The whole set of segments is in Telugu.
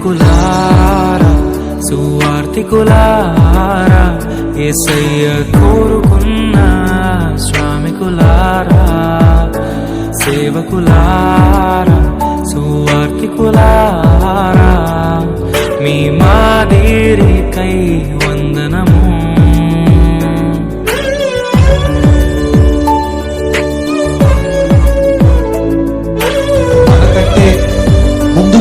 సేవకులారా సువార్తికులారా ఏసయ్య కోరుకున్న శ్రామికులారా సేవకులారా సువార్తికులారా మీ మాదేరికై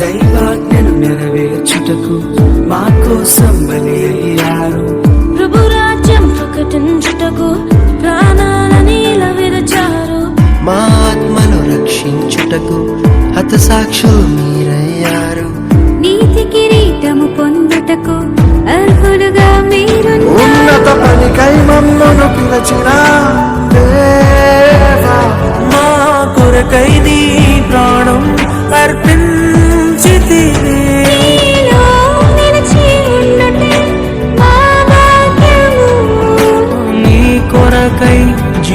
దైవాజ్ఞను నెరవేర్చుటకు మా కోసం బలి అయ్యారు. ప్రభురాజ్యం ప్రకటించుటకు ప్రాణాలని విరచారు. మా ఆత్మను రక్షించుటకు హతసాక్షులు మీరయ్యారు. నీతి కిరీటము పొందుటకు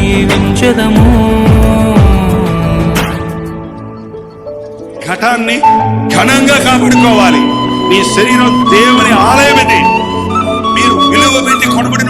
జీవించదము. ఘటాన్ని ఘనంగా కాపాడుకోవాలి. నీ శరీరం దేవుని ఆలయం ఇది మీరు విలువ పెట్టి కొనబడిన